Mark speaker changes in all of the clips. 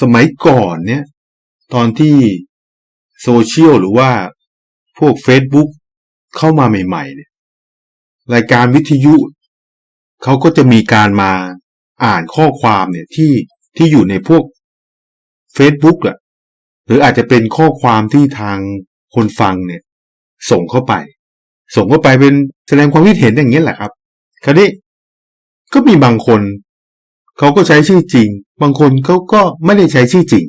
Speaker 1: สมัยก่อนเนี่ย ตอนที่โซเชียลหรือว่าพวก Facebook เข้ามาใหม่ๆเนี่ยรายการวิทยุเขาก็จะมีการมาอ่านข้อความเนี่ยที่ที่อยู่ในพวก Facebook อะหรืออาจจะเป็นข้อความที่ทางคนฟังเนี่ย ส่งเข้าไป ส่งเข้าไปเป็นแสดงความคิดเห็นอย่างนี้ยแหละครับ คราวนี้ก็มีบางคน เขาก็ใช้ชื่อจริง บางคนเขาก็ไม่ได้ใช้ชื่อจริง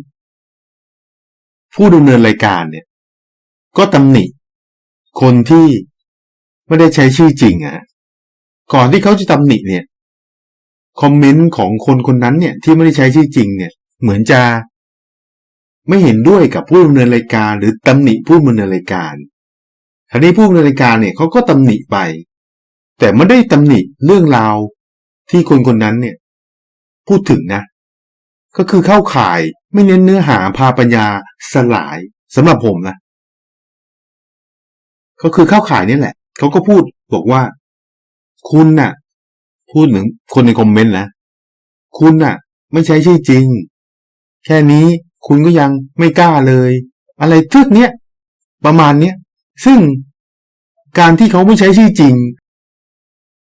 Speaker 1: ผู้ดำเนินรายการเนี่ย ก็ตำหนิคนที่ไม่ได้ใช้ชื่อจริงอะก่อนที่เขาจะตำหนิเนี่ยคอมเมนต์ของคนคนนั้นเนี่ยที่ไม่ได้ใช้ชื่อจริงเนี่ย เหมือนจะ ไม่เห็นด้วยกับผู้ดำเนินรายการ หรือตำหนิผู้ดำเนินรายการคราวนี้ผู้ดำเนินรายการเนี่ยเขาก็ตำหนิไป แต่ไม่ได้ตำหนิเรื่องราวที่คนคนนั้นเนี่ย พูดถึงนะ ก็คือเข้าข่ายไม่เน้นเนื้อหาพาปัญญาสลายสำหรับผมนะก็คือเข้าข่ายนี่แหละ เขาก็พูดบอกว่า คุณน่ะ พูดถึงคนในคอมเมนต์นะ คุณน่ะ ไม่ใช้ชื่อจริง แค่นี้คุณก็ยังไม่กล้าเลย อะไรทึกเนี้ยประมาณเนี้ยซึ่งการที่เขาไม่ใช้ชื่อจริง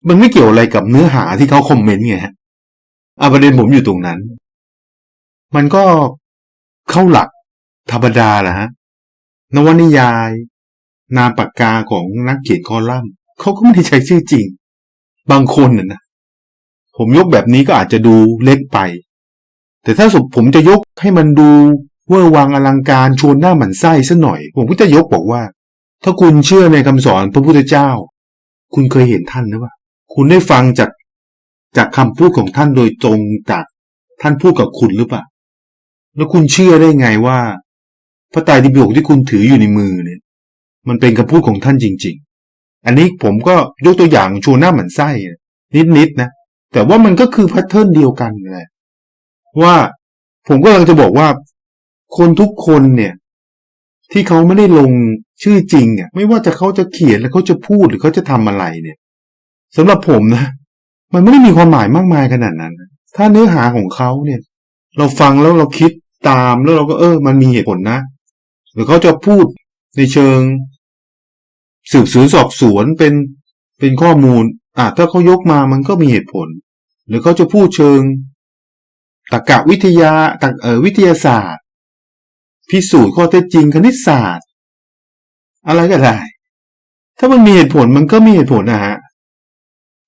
Speaker 1: มันไม่เกี่ยวอะไรกับเนื้อหาที่เขาคอมเมนต์ไงฮะอะประเด็นผมอยู่ตรงนั้น มันก็เข้าหลักธรรมดาแหละฮะนวนิยาย นามปากกาของนักเขียนคอลัมน์เขาก็ไม่ได้ใช้ชื่อจริง บางคนน่ะนะผมยกแบบนี้ก็อาจจะดูเล็กไป แต่ถ้าสมผมจะยกให้มันดูเวอร์วังอลังการชวนหน้าหมันไส้ซะหน่อย ผมก็จะยกบอกว่า ถ้าคุณเชื่อในคำสอนพระพุทธเจ้า คุณเคยเห็นท่านหรือเปล่าคุณได้ฟังจากจากคำพูดของท่านโดยตรงจากท่านพูดกับคุณหรือเปล่า แล้วคุณเชื่อได้ไงว่า พระไตรปิฎกที่คุณถืออยู่ในมือเนี่ย มันเป็นคำพูดของท่านจริง ๆ อันนี้ผมก็ยกตัวอย่างชวนหน้าหมันไส้นิดๆนะแต่ว่ามันก็คือแพทเทิร์นเดียวกันแหละว่าผมก็กำลังจะบอกว่า คนทุกคนเนี่ย ที่เขาไม่ได้ลงชื่อจริงเนี่ยไม่ว่าจะเขาจะเขียนแล้วเขาจะพูดหรือเขาจะทำอะไรเนี่ยสำหรับผมนะ มันไม่ได้มีความหมายมากมายขนาดนั้น ถ้าเนื้อหาของเขาเนี่ย เราฟังแล้วเราคิด ตามแล้วเราก็เออ มันมีเหตุผลนะ หรือเขาจะพูดในเชิง สืบสวนสอบสวนเป็นเป็นข้อมูล อะถ้าเขายกมามันก็มีเหตุผล หรือเขาจะพูดเชิงตรรกะวิทยาตรกเอ่อวิทยาศาสตร์ พิสูจน์ข้อเท็จจริงคณิตศาสตร์ อะไรก็ได้ ถ้ามันมีเหตุผลมันก็มีเหตุผลนะฮะ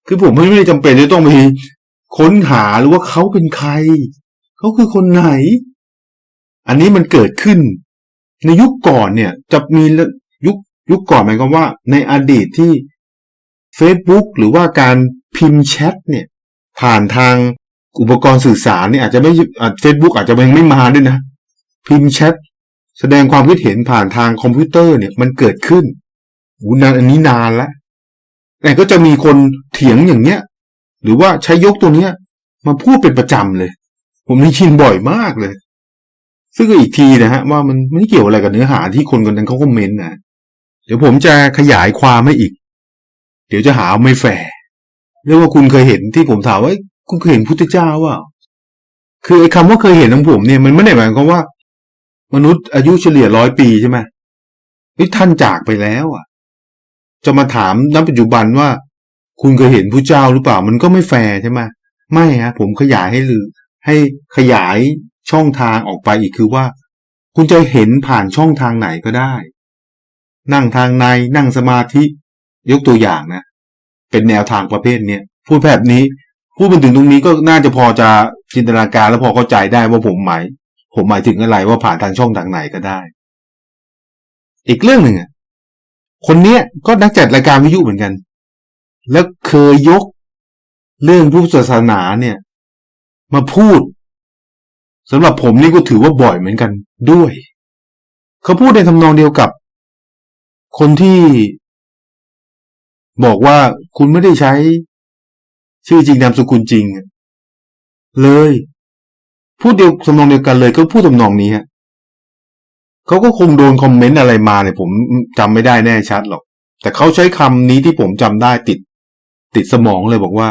Speaker 1: คือผมไม่ได้จำเป็นจะต้องไปค้นหาหรือว่าเขาเป็นใคร เขาคือคนไหน อันนี้มันเกิดขึ้น ในยุคก่อนเนี่ยจะมียุคยุคก่อนหมายความว่า ในอดีตที่ Facebook หรือว่าการพิมพ์แชทเนี่ย ผ่านทางอุปกรณ์สื่อสารเนี่ยอาจจะไม่เฟซบุ๊กอาจจะยังไม่มาด้วยนะ พิมพ์แชทแสดงความคิดเห็นผ่านทางคอมพิวเตอร์เนี่ยมันเกิดขึ้นอูนานอันนี้นานแล้วแต่ก็จะมีคนเถียงอย่างเนี้ย หรือว่าใช้ยกตัวเนี้ยมาพูดเป็นประจำเลย ผมได้ยินบ่อยมากเลย ซึ่งก็อีกทีนะฮะว่ามันไม่เกี่ยวอะไรกับเนื้อหาที่คนคนนั้นเขาคอมเมนต์นะเดี๋ยวผมจะขยายความให้อีก เดี๋ยวจะหาไม่แฟร์เรียกว่าคุณเคยเห็นที่ผมถามว่าคุณเคยเห็นพุทธเจ้าว่า คือไอ้คำว่าเคยเห็นของผมเนี่ยมันไม่ได้หมายความว่า มนุษย์อายุเฉลี่ยร้อยปีใช่ไหมนี่ท่านจากไปแล้วอะ จะมาถามณปัจจุบันว่า คุณเคยเห็นพระเจ้าหรือเปล่า มันก็ไม่แฟร์ใช่ไหมไม่ฮะ ผมขยายให้ลือให้ขยาย ช่องทางออกไปอีกคือว่า คุณจะเห็นผ่านช่องทางไหนก็ได้ นั่งทางในนั่งสมาธิ ยกตัวอย่างนะ เป็นแนวทางประเภทเนี้ยพูดแบบนี้ พูดมาถึงตรงนี้ก็น่าจะพอจะจินตนาการแล้วพอเข้าใจได้ว่าผมหมายผมหมายถึงอะไรว่าผ่านทางช่องทางไหนก็ได้ อีกเรื่องหนึ่งคนเนี้ยก็นักจัดรายการวิทยุเหมือนกัน แล้วเคยยกเรื่องพุทธศาสนาเนี่ย มาพูด สำหรับผมนี่ก็ถือว่าบ่อยเหมือนกันด้วย เขาพูดในทำนองเดียวกับ คนที่ บอกว่าคุณไม่ได้ใช้ ชื่อจริงนามสกุลจริง เลย พูดเดียวทำนองเดียวกันเลยก็พูดทำนองนี้ฮะเขาก็คงโดนคอมเมนต์อะไรมาเนี่ยผมจำไม่ได้แน่ชัดหรอก แต่เขาใช้คำนี้ที่ผมจำได้ติด ติดสมองเลยบอกว่า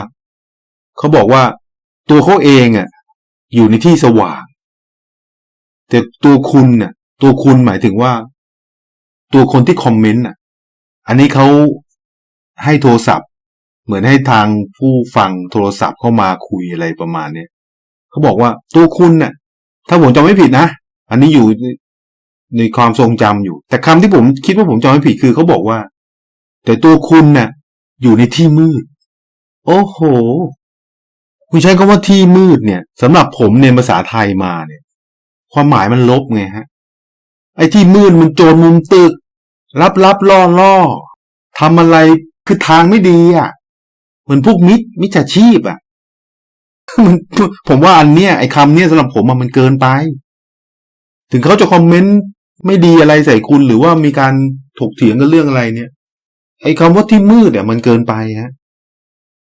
Speaker 1: เขาบอกว่า ตัวเขาเองอะ อยู่ในที่สว่าง แต่ตัวคุณน่ะ ตัวคุณหมายถึงว่า ตัวคนที่คอมเมนต์น่ะ อันนี้เขาให้โทรศัพท์ เหมือนให้ทางผู้ฟังโทรศัพท์เข้ามาคุยอะไรประมาณเนี้ยเขาบอกว่าตัวคุณน่ะ ถ้าผมจำไม่ผิดนะ อันนี้อยู่ในในความทรงจำอยู่ แต่คำที่ผมคิดว่าผมจำไม่ผิดคือเขาบอกว่า แต่ตัวคุณน่ะ อยู่ในที่มืด โอ้โห คุณใช้คำว่าที่มืดเนี่ยสำหรับผมเนี่ยภาษาไทยมาเนี่ย ความหมายมันลบไงฮะ ไอ้ที่มืดมันโจรมุมตึก รับรับล่อล่อทำอะไรคือทางไม่ดีอะ เหมือนพวกมิจมิจฉาชีพอะมันผมว่าอันเนี้ยไอ้คำเนี้ยสำหรับผมมันเกินไป ถึงเขาจะคอมเมนต์ไม่ดีอะไรใส่คุณหรือว่ามีการถกเถียงกันเรื่องอะไรเนี่ย ไอ้คำว่าที่มืดเนี่ยมันเกินไปฮะ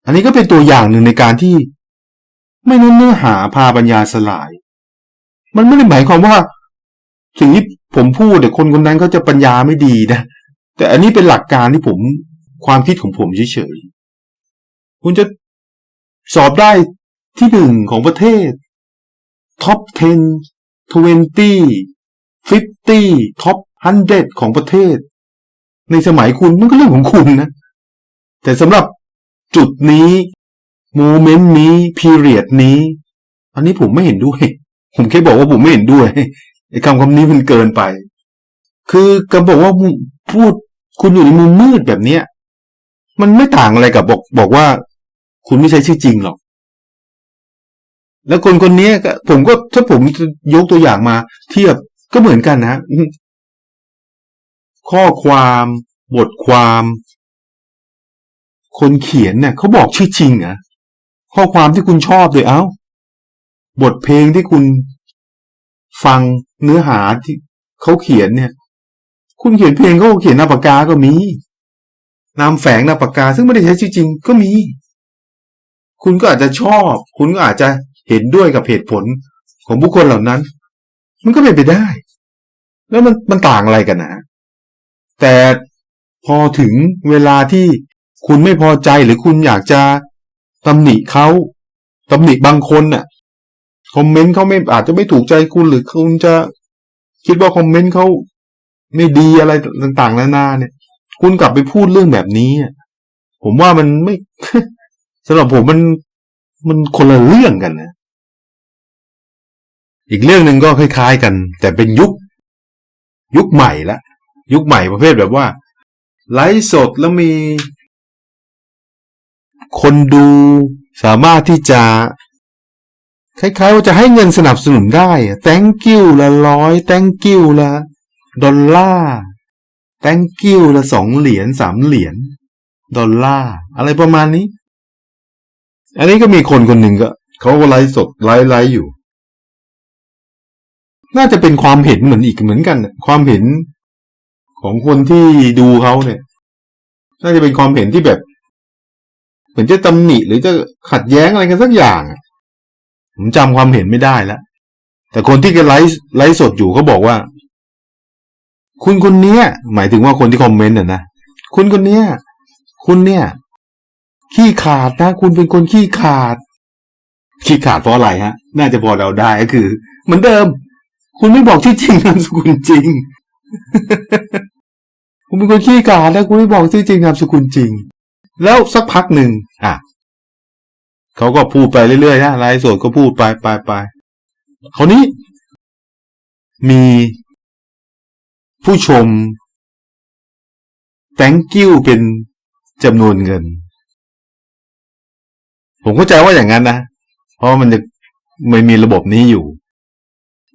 Speaker 1: อันนี้ก็เป็นตัวอย่างหนึ่งในการที่ ไม่เน้นเนื้อหาพาปัญญาสลาย มันไม่ได้หมายความว่า สิ่งที่ผมพูดแต่คนคนนั้นเขาจะปัญญาไม่ดีนะ แต่อันนี้เป็นหลักการที่ผมความคิดของผมเฉยๆ คุณจะสอบได้ที่หนึ่งของประเทศท็อป 10 20 50ท็อป 100 ของประเทศ ในสมัยคุณมันก็เรื่องของคุณนะ แต่สำหรับจุดนี้ โมเมนต์นี้พีเรียดนี้ อันนี้ผมไม่เห็นด้วย ผมแค่บอกว่าผมไม่เห็นด้วยไอ้คำคำนี้มันเกินไป คือกำบอกว่าพูดคุณอยู่ในมุมมืดแบบเนี้ย มันไม่ต่างอะไรกับบอกบอกว่า คุณไม่ใช่ชื่อจริงหรอก แล้วคนคนนี้ก็ผมก็ถ้าผมยกตัวอย่างมา เทียบก็เหมือนกันนะข้อความบทความ คนเขียนเนี่ยเขาบอกชื่อจริงเหรอะ ข้อความที่คุณชอบเลยเอ้า บทเพลงที่คุณฟังเนื้อหาที่เขาเขียนเนี่ย คุณเขียนเพลงเขาเขียนหน้าปากกาก็มีนามแฝงหน้าปากกา ซึ่งไม่ได้ใช้จริงก็มี คุณก็อาจจะชอบ คุณก็อาจจะเห็นด้วยกับเหตุผลของบุคคลเหล่านั้น มันก็เป็นไปได้ แล้วมันมันต่างอะไรกันนะแต่พอถึงเวลาที่คุณไม่พอใจหรือคุณอยากจะ ตำหนิเขาตำหนิบางคนน่ะ คอมเมนต์เขาไม่อาจจะไม่ถูกใจคุณหรือคุณจะคิดว่าคอมเมนต์เขาไม่ดีอะไรต่างๆนานาเนี่ย คุณกลับไปพูดเรื่องแบบนี้ผมว่ามันไม่สำหรับผมมันมันคนละเรื่องกันนะ อีกเรื่องหนึ่งก็คล้ายๆกัน แต่เป็นยุค ยุคใหม่ละ ยุคใหม่ประเภทแบบว่า ไลฟ์สดแล้วมี คนดูสามารถที่จะ คล้ายๆว่าจะให้เงินสนับสนุนได้ thank you ละร้อย thank you ละดอลลาร์ thank you ละสองเหรียญสามเหรียญดอลลาร์อะไรประมาณนี้ อันนี้ก็มีคนคนหนึ่งก็เขาก็ไลฟ์สดไลฟ์ไลฟ์อยู่ น่าจะเป็นความเห็นเหมือนอีกเหมือนกัน ความเห็นของคนที่ดูเขาเนี่ย น่าจะเป็นความเห็นที่แบบ มือนจะตำหนิหรือจะขัดแย้งอะไรกันสักอย่าง ผมจำความเห็นไม่ได้แล้ว แต่คนที่กไลฟ์ไลฟ์สดอยู่เขาบอกว่า คุณคนเนี้ย หมายถึงว่าคนที่คอมเมนต์น่ะนะ คุณคนเนี้ย คุณเนี่ย ขี้ขาดนะ คุณเป็นคนขี้ขาด ขี้ขาดเพราะอะไรฮะ น่าจะพอเราได้ก็คือ เหมือนเดิม คุณไม่บอกชื่จริงนามสกุลจริง คุณเป็นคนขี้ขาดนะคุณไม่บอกชื่จริงนามสกุลจริง แล้วสักพักหนึ่งอะเขาก็พูดไปเรื่อยๆนะไลฟ์สดก็พูดไปไปไปคราวนี้ มีผู้ชม thank you เป็นจำนวนเงิน ผมเข้าใจว่าอย่างนั้นนะ เพราะมันจะไม่มีระบบนี้อยู่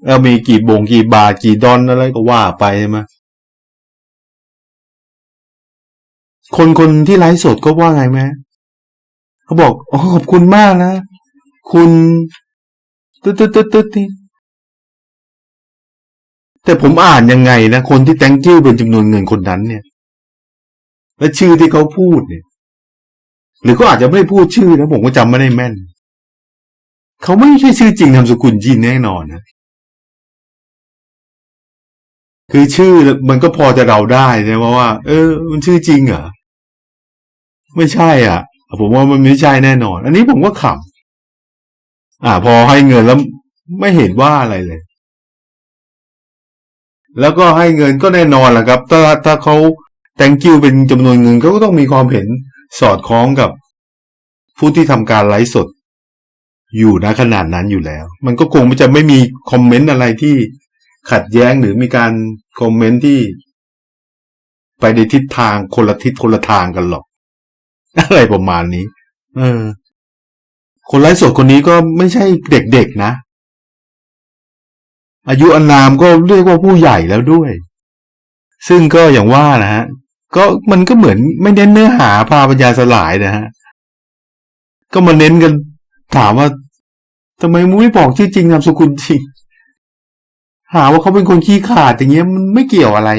Speaker 1: แล้วมีกี่บงกี่บาทกี่ดอลอะไรก็ว่าไปใช่ไหม คนคนที่ไลฟ์สดก็ว่าไงไหมเขาบอกอ๋อขอบคุณมากนะ คุณตึ๊ดตึ๊ดตึ๊ดตึ๊ดนี่แต่ผมอ่านยังไงนะ คนที่ thank you เป็นจำนวนเงินคนนั้นเนี่ย และชื่อที่เขาพูดเนี่ย หรือเขาอาจจะไม่พูดชื่อนะผมก็จำไม่ได้แม่น เขาไม่ใช่ชื่อจริงนามสกุลจริงแน่นอนนะคือชื่อมันก็พอจะเราได้นะว่าว่า เออ มันชื่อจริงเหรอ ไม่ใช่อะ ผมว่ามันไม่ใช่แน่นอน อันนี้ผมก็ขำอ่า พอให้เงินแล้วไม่เห็นว่าอะไรเลย แล้วก็ให้เงินก็แน่นอนแหละครับ ถ้าถ้าเขา thank you เป็นจำนวนเงินเขาก็ต้องมีความเห็นสอดคล้องกับผู้ที่ทำการไลฟ์สด อยู่นะขนาดนั้นอยู่แล้ว มันก็คงจะไม่มีคอมเมนต์อะไรที่ขัดแย้งหรือมีการคอมเมนต์ที่ ไปในทิศทางคนละทิศคนละทางกันหรอก อะไรประมาณนี้ เออ คนไลฟ์สดคนนี้ก็ไม่ใช่เด็กๆนะ อายุอานามก็เรียกว่าผู้ใหญ่แล้วด้วย ซึ่งก็อย่างว่านะฮะ ก็มันก็เหมือนไม่เน้นเนื้อหาพาปัญญาสลายนะฮะ ก็มาเน้นกันถามว่าทำไมมึงไม่บอกชื่อจริงนามสกุลจริง หาว่าเขาเป็นคนขี้ขลาดอย่างเงี้ยมันไม่เกี่ยวอะไร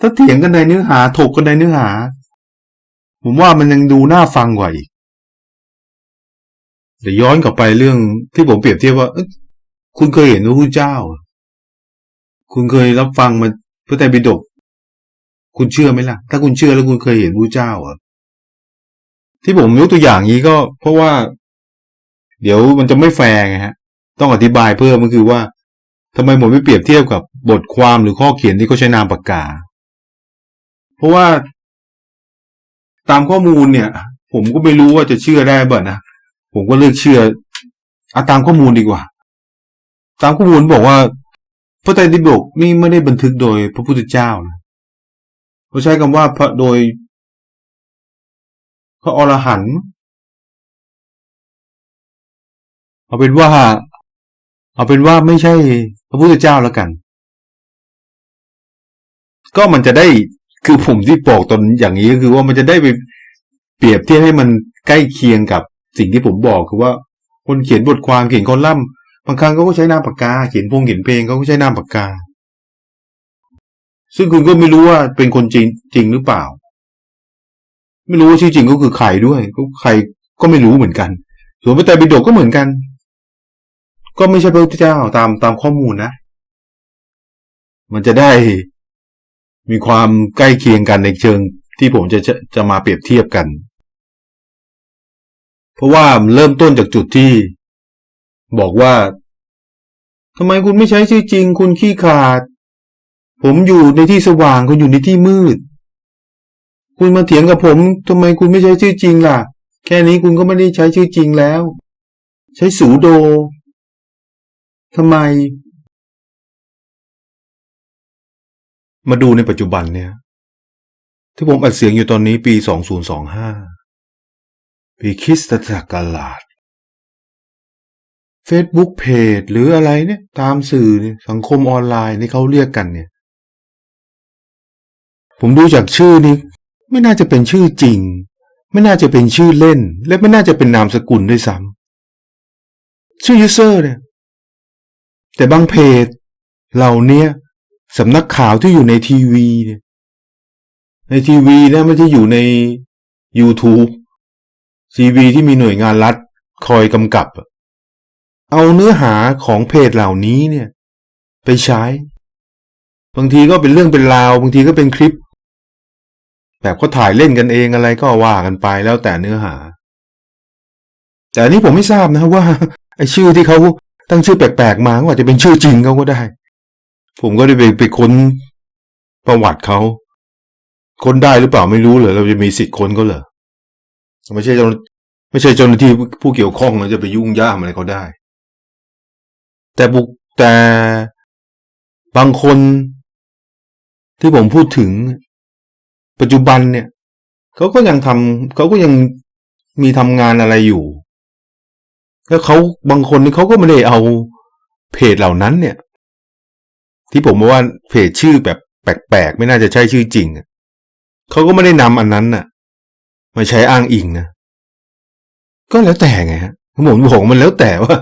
Speaker 1: ถ้าเถียงกันในเนื้อหาถกกันในเนื้อหา ผมว่ามันยังดูน่าฟังกว่าอีกเดี๋ยวย้อนกลับไปเรื่องที่ผมเปรียบเทียบว่าคุณเคยเห็นพระพุทธเจ้า คุณเคยรับฟังมาพระไตรปิฎกคุณเชื่อไหมล่ะ ถ้าคุณเชื่อแล้วคุณเคยเห็นพระเจ้าเหรอที่ผมยกตัวอย่างนี้ก็ เพราะว่า เดี๋ยวมันจะไม่แฟร์ไงฮะ ต้องอธิบายเพิ่มก็คือว่าทำไมผมไม่เปรียบเทียบกับบทความหรือข้อเขียนที่เขาใช้นามปากกา เพราะว่า ตามข้อมูลเนี่ย ผมก็ไม่รู้ว่าจะเชื่อได้บ่นะผมก็เลือกเชื่อเอาตามข้อมูลดีกว่า ตามข้อมูลบอกว่า พระไตรปิฎกนี่ไม่ได้บันทึกโดยพระพุทธเจ้านะเขาใช้คำว่าพระโดย พระอรหันต์เอาเป็นว่า เอาเป็นว่าไม่ใช่พระพุทธเจ้าแล้วกัน ก็มันจะได้ คือผมที่บอกตอนอย่างนี้ก็คือว่ามันจะได้ไปเปรียบเทียบให้มันใกล้เคียงกับสิ่งที่ผมบอกคือว่า คนเขียนบทความเขียนคอลัมน์บางครั้งเขาก็ใช้นามปากกา เขียนพงเขียนเพลงเขาก็ใช้นามปากกา ซึ่งคุณก็ไม่รู้ว่าเป็นคนจริงจริงหรือเปล่า ไม่รู้ว่าชื่อจริงก็คือใครด้วย ก็ใครก็ไม่รู้เหมือนกัน ส่วนพระไตรปิฎกก็เหมือนกัน ก็ไม่ใช่พระพุทธเจ้าตามตามข้อมูลนะ มันจะได้ มีความใกล้เคียงกันในเชิงที่ผมจะจะจะมาเปรียบเทียบกัน เพราะว่าเริ่มต้นจากจุดที่ บอกว่าทำไมคุณไม่ใช้ชื่อจริง คุณขี้ขาด ผมอยู่ในที่สว่างคุณอยู่ในที่มืด คุณมาเถียงกับผมทำไมคุณไม่ใช้ชื่อจริงล่ะ แค่นี้คุณก็ไม่ได้ใช้ชื่อจริงแล้ว ใช้สูโดทำไม มาดูในปัจจุบันเนี่ย ที่ผมอัดเสียงอยู่ตอนนี้ปี 2025 ปีคริสตศักราช Facebook เพจหรืออะไรเนี่ย ตามสื่อสังคมออนไลน์ที่เขาเรียกกันเนี่ย ผมดูจากชื่อนี้ ไม่น่าจะเป็นชื่อจริง ไม่น่าจะเป็นชื่อเล่น และไม่น่าจะเป็นนามสกุลด้วยซ้ำชื่อยูเซอร์เนี่ย แต่บางเพจเหล่านี้ สำนักข่าวที่อยู่ในทีวีเนี่ยในทีวีนะไม่ใช่อยู่ใน YouTube ทีวีที่มีหน่วยงานรัฐคอยกำกับ เอาเนื้อหาของเพจเหล่านี้เนี่ย ไปใช้ บางทีก็เป็นเรื่องเป็นราว บางทีก็เป็นคลิป แบบเขาถ่ายเล่นกันเองอะไรก็ว่ากันไปแล้วแต่เนื้อหา แต่อันนี้ผมไม่ทราบนะว่าไอ้ชื่อที่เขาตั้งชื่อแปลกๆมาก็อาจจะเป็นชื่อจริงเขาก็ได้ ผมก็ได้ไปไปค้นประวัติเขาค้นได้หรือเปล่าไม่รู้เลยเราจะมีสิทธิ์ค้นก็เหรอไม่ใช่เจ้าไม่ใช่เจ้าหน้าที่ผู้เกี่ยวข้องเราจะไปยุ่งยามอะไรเขาได้ แต่บุกแต่บางคนที่ผมพูดถึง ปัจจุบันเนี่ยเขาก็ยังทำเขาก็ยังมีทำงานอะไรอยู่แล้วเขาบางคนนี่เขาก็ไม่ได้เอาเพจเหล่านั้นเนี่ย ที่ผมบอกว่าเพจชื่อแบบแปลกๆ ไม่น่าจะใช่ชื่อจริงเขาก็ไม่ได้นำอันนั้นน่ะ มาใช้อ้างอิงนะ ก็แล้วแต่ไงฮะผมบอกมันแล้วแต่ว่า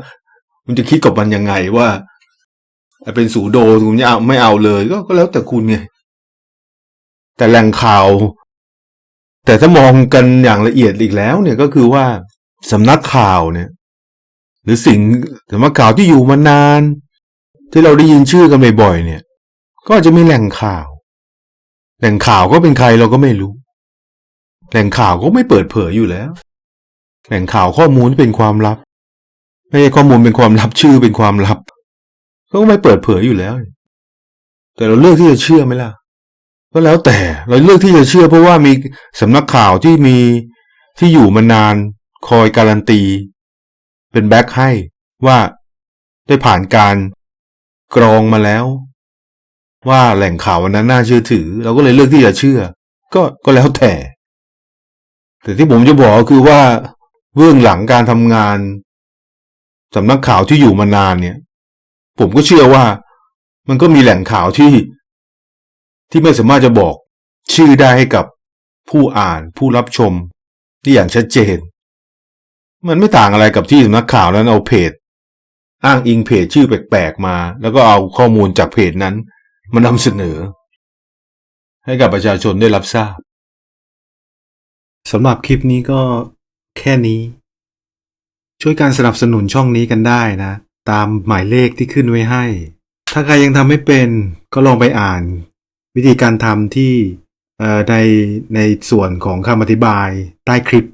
Speaker 1: คุณจะคิดกับมันยังไงว่าเป็นสูโดคุณจะเอาไม่เอาเลย ก็ก็แล้วแต่คุณไง แต่แหล่งข่าว แต่ถ้ามองกันอย่างละเอียดอีกแล้ว เนี่ยก็คือว่าสำนักข่าวเนี่ย หรือสิ่งสำนักข่าวที่อยู่มานาน ที่เราได้ยินชื่อกันบ่อยๆเนี่ย ก็อาจจะมีแหล่งข่าว แหล่งข่าวก็เป็นใครเราก็ไม่รู้ แหล่งข่าวก็ไม่เปิดเผยอยู่แล้ว แหล่งข่าวข้อมูลเป็นความลับ ไม่ใช่ข้อมูลเป็นความลับชื่อเป็นความลับก็ไม่เปิดเผยอยู่แล้ว แต่เราเลือกที่จะเชื่อไหมล่ะก็แล้วแต่เราเลือกที่จะเชื่อเพราะว่ามีสำนักข่าวที่มีที่อยู่มานานคอยการันตี เป็นแบ็คให้ว่าได้ผ่านการ กรองมาแล้ว ว่าแหล่งข่าววันนั้นน่าเชื่อถือ เราก็เลยเลือกที่จะเชื่อ ก็ก็แล้วแต่ แต่ที่ผมจะบอกก็คือว่าเบื้องหลังการทำงานสำนักข่าวที่อยู่มานานเนี่ย ผมก็เชื่อว่า มันก็มีแหล่งข่าวที่ ที่ไม่สามารถจะบอก ชื่อได้ให้กับผู้อ่านผู้รับชมได้อย่างชัดเจน มันไม่ต่างอะไรกับที่สำนักข่าวนั้นเอาเพจ อ้างอิงเพจชื่อแปลกๆมา แล้วก็เอาข้อมูลจากเพจนั้นมานำเสนอ ให้กับประชาชนได้รับทราบ
Speaker 2: สำหรับคลิปนี้ก็แค่นี้ ช่วยการสนับสนุนช่องนี้กันได้นะ ตามหมายเลขที่ขึ้นไว้ให้ ถ้าใครยังทำไม่เป็นก็ลองไปอ่าน วิธีการทำที่ในในส่วนของคำอธิบายใต้คลิป